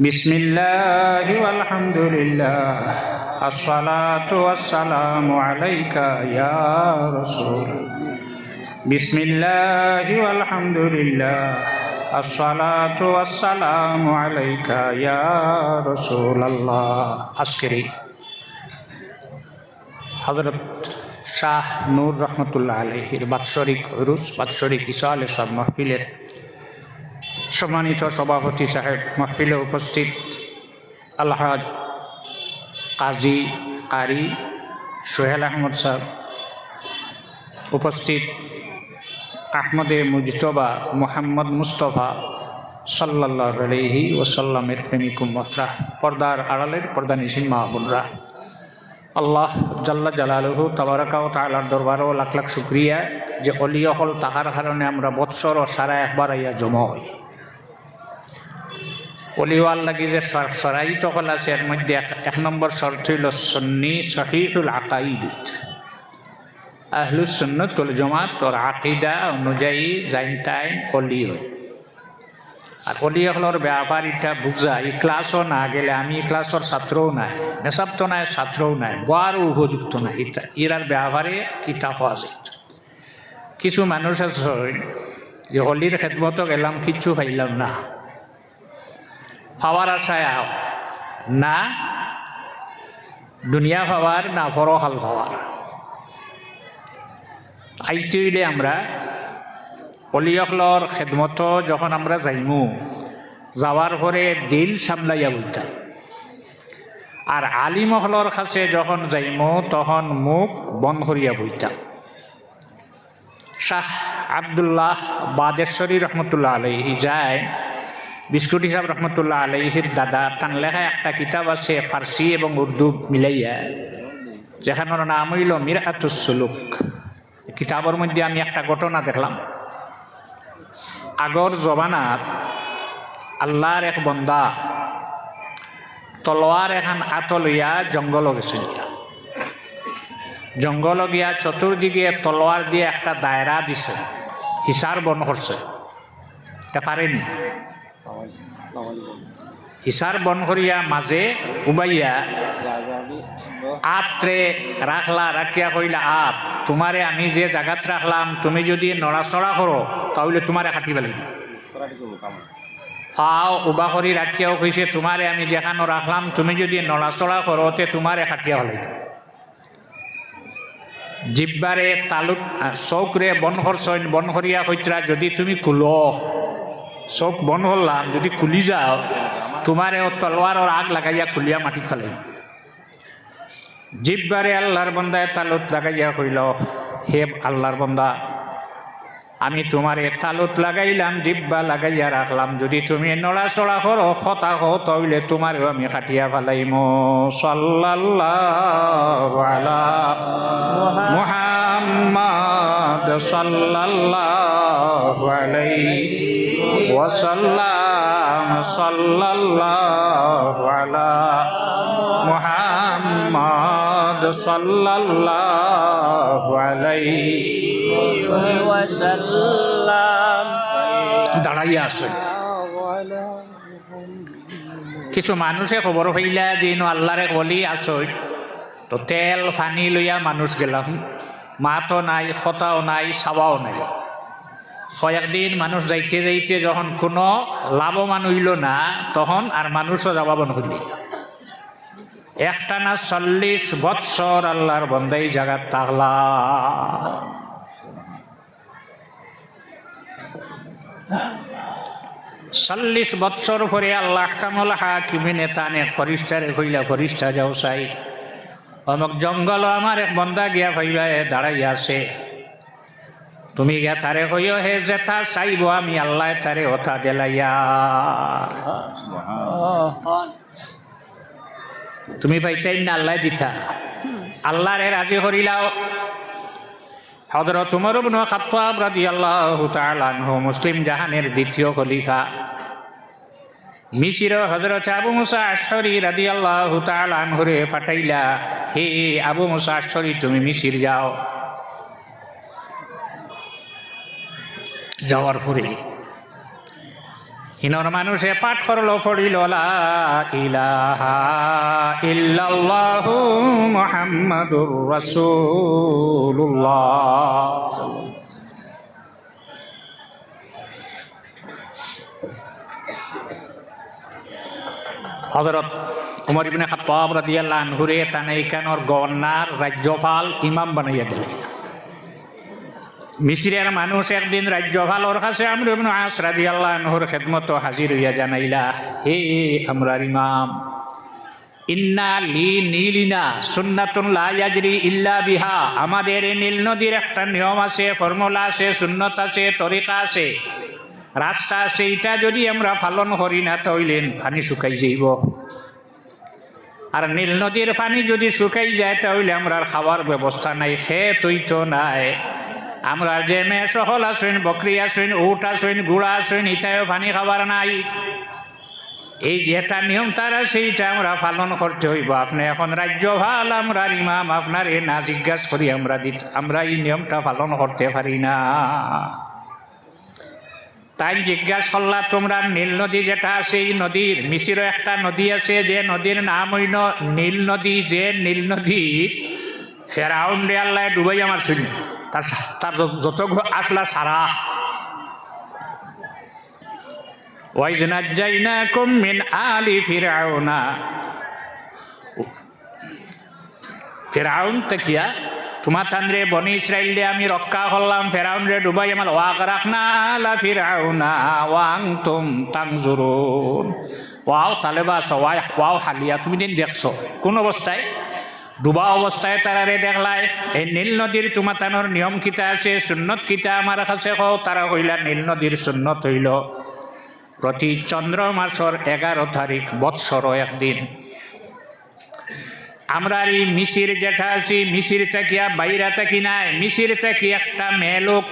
بسم الله والحمد لله الصلاة والسلام عليك يا رسول بسم الله والحمد لله الصلاة والسلام عليك يا رسول الله عسكري হজরত শাহ নূর রহমতুল্লাহ আলহির বাৎসরিক রুস বাৎসরিক ইসাল সব মাহফিলের সম্মানিত সভাপতি সাহেব, মাহফিলে উপস্থিত আল্লাহাদ কাজী কারি সোহেল আহমদ সাহেব উপস্থিত আহমদে মুজতবা মোহাম্মদ মুস্তফা সাল্লাহ আলহি ওসাল্লামের প্রেমিক উম্মতরা, পর্দার আড়ালের পর্দা নিশিন মাহবুলরা আল্লাহ জাল্লা জালালহু তাবারাকা ও তালার দরবারও লাখ লাখ শুক্রিয়া যে অলিয় হল তাহার কারণে আমরা বৎসর ও সারা একবার আইয়া জমা হই। অলিওয়াল লাগি যে সরাই টকল আছে, এর মধ্যে এক- নম্বর শর্ত হইল সন্নি সহিহুল আকাইদ আহলুস সুন্নত তোল জমাত তোর আকিদা অনুযায়ী জাইন টাইম অলি হয় আর অলি হলর ব্যাপার এটা বুঝা, এই ক্লাসও না গেলে আমি ক্লাসর ছাত্রও নাই নেশাব তো নাই, ছাত্রও নাই বড় উপযুক্ত নাই। এটা এরার ব্যাপারে কিতাব যায়? কিছু মানুষ আছে যে হলির খেদমতো গেলাম, কিচ্ছু পাইলাম না। পাওয়ার আশায় না, দুনিয়া পাওয়ার না পরহাল পাওয়ার আইতে হইলে আমরা অলিয়কলর খেদমত যখন আমরা যাইমু, যাওয়ার পরে দিল সামলাইয়া বইতাম আর আলিমহলর কাছে যখন যাইমু, তখন মুখ বন্ধ করিয়া বইতাম শাহ আবদুল্লাহ বাদেশ্বরী রহমতুল্লাহ আলহি যায় বিস্কুট হিসাব রহমতুল্লাহ আলহির দাদা তান লেখা একটা কিতাব আছে ফার্সি এবং উর্দু মিলাইয়া যেখানোর নাম হইল মিরাতুসুলুক কিতাবের মধ্যে আমি একটা ঘটনা দেখলাম। আগর জবানাত আল্লাহর এক বন্দা তলোয়ার এখন আত লইয়া জঙ্গল গেছিল। জঙ্গল গিয়া চতুর্দিকে তলোয়ার দিয়ে একটা দায়রা দিছে, হিসার বন করছে। তা পারেনি। হিসার বন করিয়া মাঝে উবাইয়া। আত্রে রাখলা রাখিয়া কইলা, আপ তোমারে আমি যে জায়গাত রাখলাম তুমি যদি নড়াচড়া করো তাহলে তোমারে কাটিব লাগিব। পাও উবা কৰি ৰাখিয়াও কৈছে, তোমাৰে আমি যেখানো ৰাখলাম, তুমি যদি নড়াচড়া কৰোঁতে তোমাৰে কাটিয়া লাগিব জিব্বাৰে তালুক চৌকৰে বন কৰছইন বন করিয়া যদি তুমি কুল চৌক বন করলাম যদি খুলি যাও তোমারে ও তলোয়ারের আগ লাগাইয়া খুলিয়া মাটিত ফেলাই জিব্বারে আল্লাহর বন্দায় তালুত লাগাইয়া কইল, হে আল্লাহর বন্দা, আমি তোমারে তালুত লাগাইলাম, জিব্বা লাগাইয়া রাখলাম যদি তুমি নড়াচড়া করো হতা হো, তইলে তোমারেও আমি কাটিয়া ফেলাইম। সাল্লাল্লাহু আলা মুহাম্মাদ সাল্লাল্লাহু আলাইহি ওয়াসাল্লাম সাল্লাল্লাহু আলা মুহাম্মাদ সাল্লাল্লাহু আলাইহি وسلم দাঁড়াইয়া আছেন কিছু মানুষে খবর পাইলা যে ইনো আল্লাহরে বলি আসই তো তেল পানি লইয়া মানুষ গেলাম মাতো নাই খতাও নাই চাবাও নাই কয়েকদিন মানুষ যাইতে যাইতে যখন কোনো লাভবান হইল না, তখন আর মানুষও যাবা বন হইল একটানা চল্লিশ বৎসর আল্লাহর বন্দাই জায়গা তাহলা। চল্লিশ বৎসর পরে আল্লাহ কামল হাকিমিনে তানে ফরিষ্ঠারে কইলা, ফরিস্তা যাও চাই অমুক জঙ্গল আমার এক বন্দা গিয়া ভাইবা দাঁড়াইয়া আছে। তুমি গিয়া তারে কইও হে যেথা চাইব, আমি আল্লাহ তারে ওথা দেলাইয়া। তুমি পাইতাই না আল্লাহ দিতা। আল্লাহরে রাজি করিলাও। হজরত উমর ইবনে খাত্তাব রাদিয়াল্লাহু তাআলা আনহু, মুসলিম জাহানের দ্বিতীয় খলিফা। মিশির হজরত আবু মুসা আশরি রাদিয়াল্লাহু তাআলা আনহুরে ফাটাইলা হে আবু মুসা আশরি তুমি মিশির যাও। যাওয়ার পরে হিনর মানুষে পাঠ করল, পড়িল, লা ইলাহা ইল্লাল্লাহু মুহাম্মাদুর রাসূলুল্লাহ। হজরত উমর ইবনে খাত্তাব রাদিয়াল্লাহু আনহুরে তানাইকানোর গভর্নর, রাজ্যপাল, ইমাম বানাইয়া দিলেন। মিসিরের মানুষ একদিন রাজ্যপালর কাছে আমরা ইবনে আস খেদমত হাজির হইয়া জানাইলা, হে আমরার ইমাম, ইন্না লি নীলিনা ইল্লা বিহা। আমাদের নীল একটা নিয়ম আছে আছে, সুন্নত আছে আছে। আছে যদি আমরা পালন না শুকাই আর নীল নদীর পানি যদি শুকাই যায় তাহলে আমরা খাওয়ার ব্যবস্থা নাই খেয়ে তুই তো নাই। আমরা যে মেয়ে সহল আসইন বকরি আসইন উট আসইন গুড়া আসইন ইটাও পানি খাবার নাই। এই যেটা নিয়ম, তার সেইটা আমরা পালন করতে হইব। আপনি এখন রাজ্য ভালো আমরা ইমাম, আপনার এ না জিজ্ঞাসা করি, আমরা দিত, আমরা এই নিয়মটা পালন করতে পারি না। তাই জিজ্ঞাসা করলা, তোমরা নীল নদী যেটা আছে, এই নদীর মিশিরও একটা নদী আছে, যে নদীর নাম হইল নীল নদী, যে নীল নদী ফেরাউন রে আল্লাহ ডুবাই আমার শুনি তার তার যত- আসলা সারা। আলি তাকিয়া বনি আমি রক্ষা করলাম। ফেরাউন রে ডুবাই আমার ওয়াক রাখনা লা ফিরাউনা। ওয়াং তুম তাংজুরুন ওয়াও তালেবা সওয়াই ওয়াও হালিয়া, তুমি দিন দেখছ। কোন অবস্থায়? ডুবা অবস্থায় তারারে দেখলাই এই নীল নদীর চুমাতানোর নিয়ম কিতা আছে? সুন্নত কিতা আমার কাছে কও? তারা কইলা, নীল নদীর সুন্নত হইল। প্রতি চন্দ্র মাসর এগারো তারিখ বৎসর একদিন। আমরা এই মিশির যেটা আছি মিশির থাকিয়া বাইরা থাকি নাই। মিশির থাকি একটা মেয়ে লোক,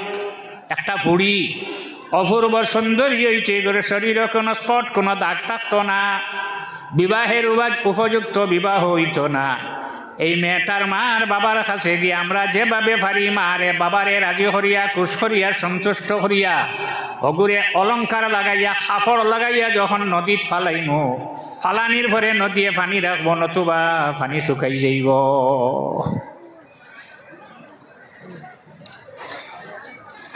একটা বুড়ি অপূর্ব সুন্দরী হইতে করে শরীরে কোনো স্পট কোনো দাগ থাকতো না। বিবাহের উপযুক্ত বিবাহ হইত না। এই মেয়েটার মার বাবার কাছে গিয়ে আমরা যেভাবে পারি মারে, বাবারে রাজি হরিয়া খুশ হরিয়া সন্তুষ্ট হরিয়া অগুরে অলঙ্কার লাগাইয়া সাফড় লাগাইয়া যখন নদীত ফালাইমো, ফালানির ভরে নদীয়ে পানি রাখব, নতুবা পানি শুকাই যাইব।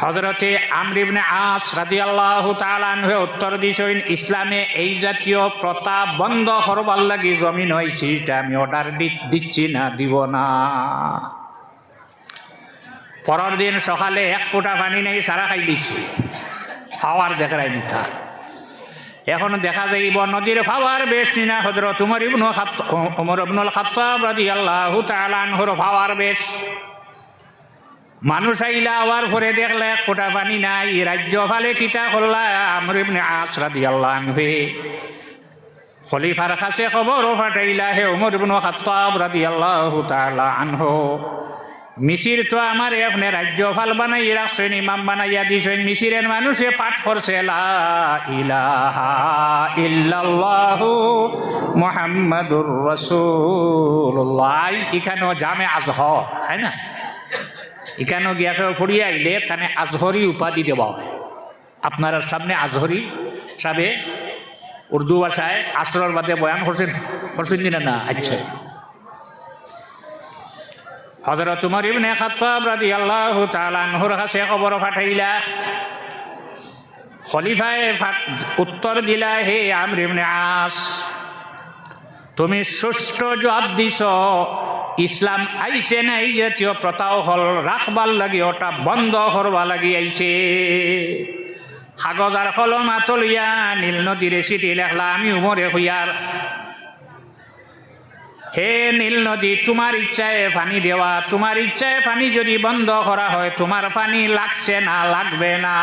হজরতে আমরিবনে আস রাদি আল্লাহ তালানহে উত্তর দিছেন ইসলামে এই জাতীয় প্রথা বন্ধ করবার লাগি জমিন হয়েছে এটা আমি অর্ডার দিচ্ছি না, দিব না। পরের দিন সকালে এক ফোঁটা পানি নেই সারা খাই দিচ্ছি খাওয়ার দেখাই মিঠা। এখন দেখা যাইব নদীর ফাওয়ার বেশ না হজরত উমর ইবনু খাত উমর ইবনুল খাত্তাব রাদিয়াল্লাহু তাআলা আনহুর ফাওয়ার বেশ। মানুষ আইলা আওয়ার পরে দেখলে এক ফোঁটা পানি নাই। রাজ্য ফালে কিতা করলা? আমর ইবনে আস রাদিয়াল্লাহু আনহু। খলিফার কাছে খবর ফাটাইলা হে উমর ইবনু খাত্তাব রাদিয়াল্লাহু তাআলা আনহু। মিশির তো আমার এখানে রাজ্যপাল বানাই রাখছেন, ইমাম বানাইয়া দিছেন। মিশিরের মানুষে পাঠ করছে ইল্লাল্লাহু মুহাম্মাদুর রাসূলুল্লাহ। এখানেও জামে আজহর তাই না? এখানেও গিয়া কেউ ফুরিয়ে আইলে তানে আজহরি উপাধি দেওয়া হয়। আপনার সামনে আজহরি সাবে উর্দু ভাষায় আসরের বাদে বয়ান করছেন করছেন দিনা না? আচ্ছা। হজরত উমর ইবনে খাত্তাব রাদিয়াল্লাহু তাআলা আনহুর কাছে খবর পাঠাইলা, খলিফায়ে উত্তর দিলা, হে আমর আস, তুমি সুষ্ঠু জবাব দিছ। ইসলাম আইছে না এই জাতীয় প্রথাও হল, রাখবার লাগি ওটা বন্ধ করবা লাগি আইছে। কাগজ আর কলম আতলিয়া নীল নদীরে চিঠি লেখলা, আমি উমরে হইয়ার হে নীল নদী তোমার ইচ্ছায় পানি দেওয়া তোমার ইচ্ছায় পানি যদি বন্ধ করা হয় তোমার পানি লাগছে না, লাগবে না।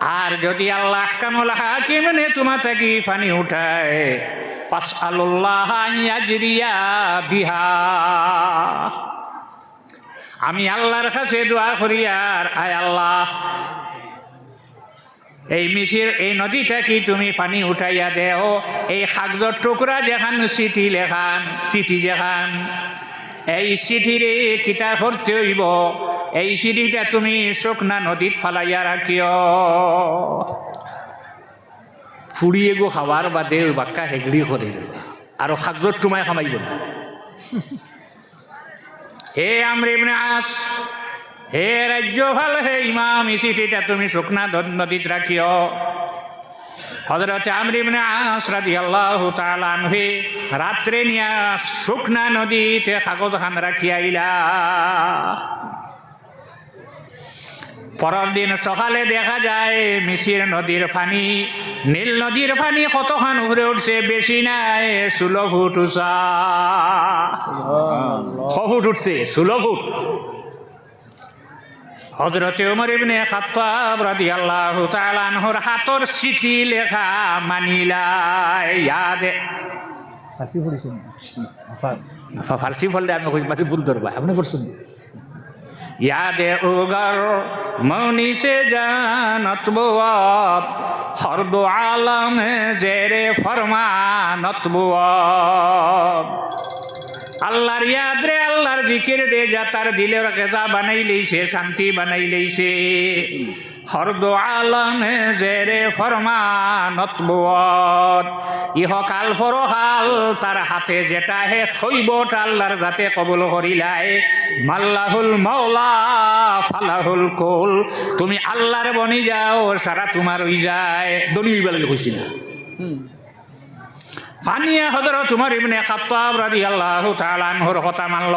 আর যদি আল্লাহ কামুল হাকিমনে তোমা থাকি পানি উঠায় পাস আল্লাহ বিহা। আমি আল্লাহর কাছে দোয়া করি আর, আয় আল্লাহ, এই মিশির, এই নদীটা কি তুমি পানি উঠাইয়া দেও, এই কাগজর টুকরা যেখান, চিঠি লেখান, চিঠি যেখান, এই চিঠিরে কিতা করতে হইব এই সিঁড়িটা তুমি শুকনা নদীত ফালাইয়া রাখিও। ফুড়িয়ে গো খাবার বাদে ওই বাক্কা হেগড়ি করে আর শাকজত তোমায় খামাইব না হে আমরে ইবনে আস, হে রাজ্য ভালো হে ইমাম, এই সিটিটা তুমি শুকনা নদীত রাখিও হজরত আমর ইবনে আস রাদিয়াল্লাহু তাআলা রাত্রে নিয়া শুকনা নদীতে কাগজ খান রাখি আইলা পরের দিন সকালে দেখা যায় মিশির নদীর পানি নীল নদীর পানি কতখান উপরে উঠছে বেশি নাই ষোলো ফুট ছ ফুট উঠছে ষোলো ফুট। হজরতে উমর ইবনে খাত্তাব রাদিয়াল্লাহু তাআলা আনহুর হাতর স্মৃতি লেখা মানিলা ইয়াদ ফার্সি পড়েছেন? ফার্সি আমি কই বাতি ভুল ধরবা আপনি করছেন ইয়াদে উগর মৌনি সে জানত বুয়াব হরদ আলম জেরে ফরমানত বুয়াব। আল্লাহর ইয়াদ রে আল্লাহর জিকির রে যা তার দিলের কেজা বানাইলেই সে, শান্তি বানাইলেই লইছে হরদ আলম জেরে ফরমানত বুয়াব ইহকাল ফরহাল তার হাতে যেটা হে খৈবট আল্লাহর যাতে কবল করিলাই। মাল্লাহুল মৌলা ফালাহুল কোল। তুমি আল্লাহর বনি যাও সারা তোমার ওই যায়। দলি হইবা লাগে কইছি না। ফানিয়া হজরত উমর ইবনে খাত্তাব রাদিয়াল্লাহু তাআলা আনহুর কথা মানল।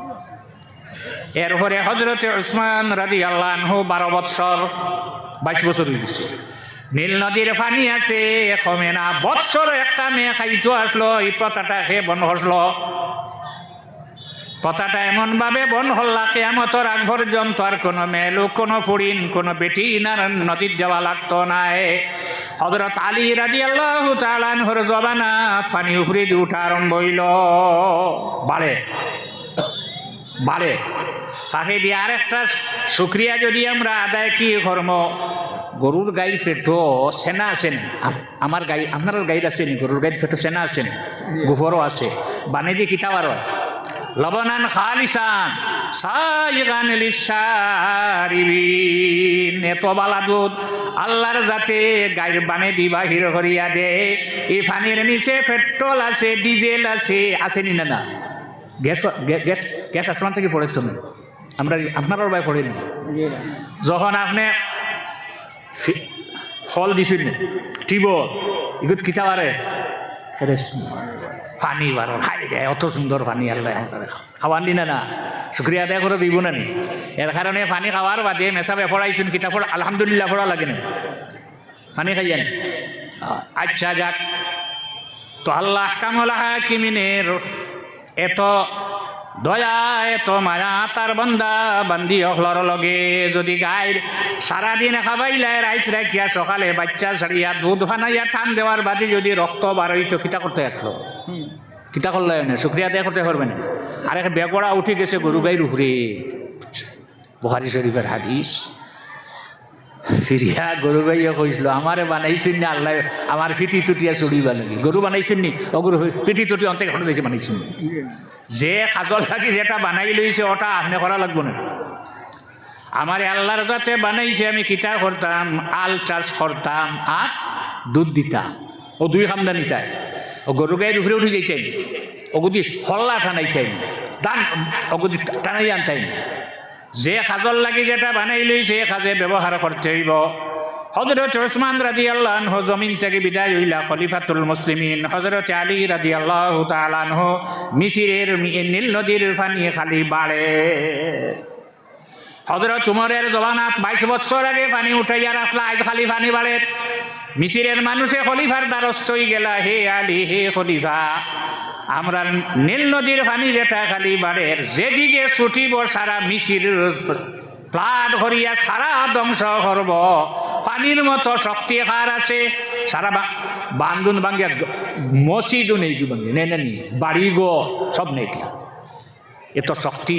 এরপরে হজরতে উসমান রাদিয়াল্লাহু আনহু বারো বছর বাইশ বছর হয়ে গেছে। নীল নদীর পানি আছে, কমে না, বৎসর একটা মেয়ে খাইতো আসলো, এই প্রথাটা খেয়ে বন্ধ হসলো। কথাটা এমনভাবে বন হল্লা কে কেয়ামতর আগ পর্যন্ত আর কোনো মেলু কোনো ফুড়িন কোনো বেটি না নদীর যাওয়া লাগতো নাই হজরত আলী রাজি আল্লাহ তালানহর জবানা পানি উফরি উঠা আরম্ভ হইল। বাড়ে বাড়ে। তাকে দিয়ে আর একটা শুক্রিয়া যদি আমরা আদায় কি কর্ম? গরুর গাই ফেটো সেনা আছেন আম- আমার গাই আপনার গাইড আছে নি? গরুর গাইড ফেটো সেনা আছেন গোবরও আছে। বানে দিয়ে কিতাবারও লবনান খালিসান এত বালা দুধ আল্লাহর যাতে গাইর বানে দি বাহির করিয়া দে। এই পানির নিচে পেট্রোল আছে, ডিজেল আছে। আসেনি না গ্যাস গ্যা- গ্যাস গ্যাস আসমান থেকে পড়ে তুমি। আমরা আপনারও ভাই পড়েনি। যখন আপনি ফল দিছিল টিবল ইগুত কিতা বারে পানি বারো খাই দেয় অত সুন্দর পানি আল্লাহ খাওয়ান দিনা না শুক্রিয়া আদায় করে দিব না নি এর কারণে পানি খাওয়ার বাদে মেসাবে পড়াইছুন কিতাব পড়া আলহামদুলিল্লাহ পড়া লাগে না পানি খাইয়েন আচ্ছা যাক। তো আল্লাহ কামলা হাকিমিনের এত দয়া তো মায়া তার বন্দা, বান্দি অখলর লগে। যদি গাইর সারাদিন খাবাইলে, রাইত রাখিয়া সকালে বাচ্চা ছাড়িয়া দুধ বানাইয়া টান দেওয়ার বাদে যদি রক্ত বাড়াইতো কিতা করতে আসলো? কিতা করলে না শুক্রিয়া দেয় করতে পারবে না। আর এক বেগড়া উঠে গেছে গরু গাইর উপরে। বহারি শরীফের হাদিস। ফিরিয়া গরু গাইয়া কইছিল আমারে বানাইছেন না আল্লাহ, আমার ফিটি টুটিয়া চুড়িবা নাকি গরু বানাইছেন নি? গরু, ফিটি টুটি অন্তে ঘটে দিয়েছে বানাইছেন যে কাজল থাকি যেটা বানাই লইছে, ওটা আপনি করা লাগবো না। আমার আল্লাহর যাতে বানাইছে, আমি কিতা করতাম? আল চাষ করতাম আর দুধ দিতাম। ও, দুই খামদানি তাই ও, গরু গায়ের উপরে উঠে যাইতাই ওগুদি হল্লা টানাইতাই দান ওগুদি টানাই আনতাই যে সাজল লাগি যেটা বানাই লইছে সাজে ব্যবহার করতে হইব। হজরত ওসমান রাজি আল্লাহ জমিন থেকে বিদায় হইলা খলিফাতুল মুসলিমিন। হজরত আলী রাজি আল্লাহ তালানহ মিসিরের মি- নীল নদীর পানি খালি বাড়ে। হজরত উমরের জবানাত বাইশ বছর আগে পানি উঠাইয়া রাখলা, আজ খালি পানি বাড়ে। মিসিরের মানুষে খলিফার দ্বারস্থ গেলা, হে আলী, হে খলিফা। আমরা নীল নদীর পানি যেটা খালি বাড়ের, যেদিকে ছুটিব সারা মিশির প্লাট করিয়া সারা ধ্বংস করব। পানির মতো শক্তি হার আছে। সারা বান্ধুন ভাঙ্গিয়া মসজিদও নেই কি ভাঙ্গি নে, নি বাড়ি গো, সব নেই এত শক্তি।